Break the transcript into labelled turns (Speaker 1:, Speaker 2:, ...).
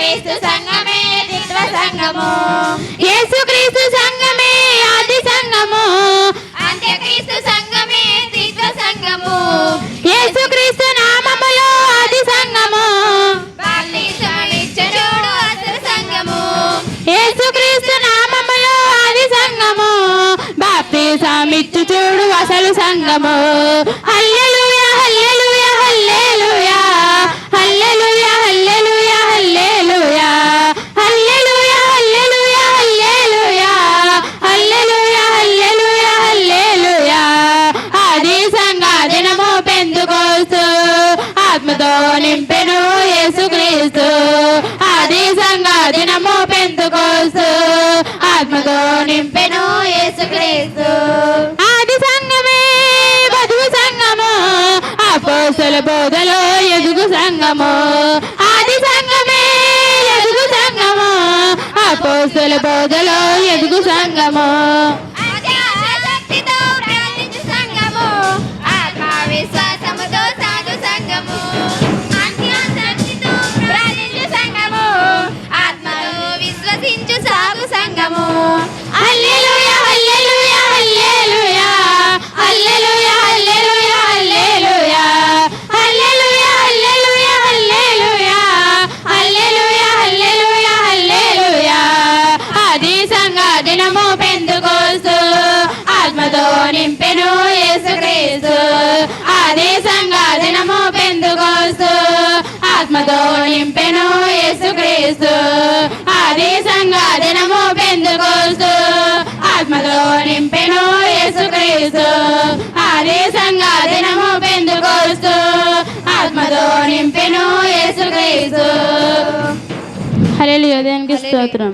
Speaker 1: క్రీస్తు సంఘమే దిత్వ సంఘము.
Speaker 2: యేసుక్రీస్తు సంఘమే ఆది సంఘము.
Speaker 1: అంత్యక్రీస్తు సంఘమే దిత్వ సంఘము.
Speaker 2: యేసుక్రీస్తు నామములో ఆది సంఘము.
Speaker 1: బాప్తిసమిచ్చరుడు అసలు సంఘము.
Speaker 2: యేసుక్రీస్తు నామములో ఆది సంఘము. బాప్తిసమిచ్చు చూడు అసలు సంఘము. హల్లెలూయా హల్లెలూయా హల్లెలూయా. ఆత్మతో నింపెను యేసుక్రీస్తు. ఆది సంగమే వధువు సంగము అపోసల బోధలో ఎదుగు సంగము ఆది సంగమే ఎదుగు సంగము అపోసల బోధలో ఎదుగు సంగము దినము పెందుకోస్తూ నింపెను యేసుక్రీస్తు ఆదేశంగా దినము పెందుకోస్తూ ఆత్మతో నింపెను యేసుక్రీస్తు. హరే ఉదయానికి స్తోత్రం?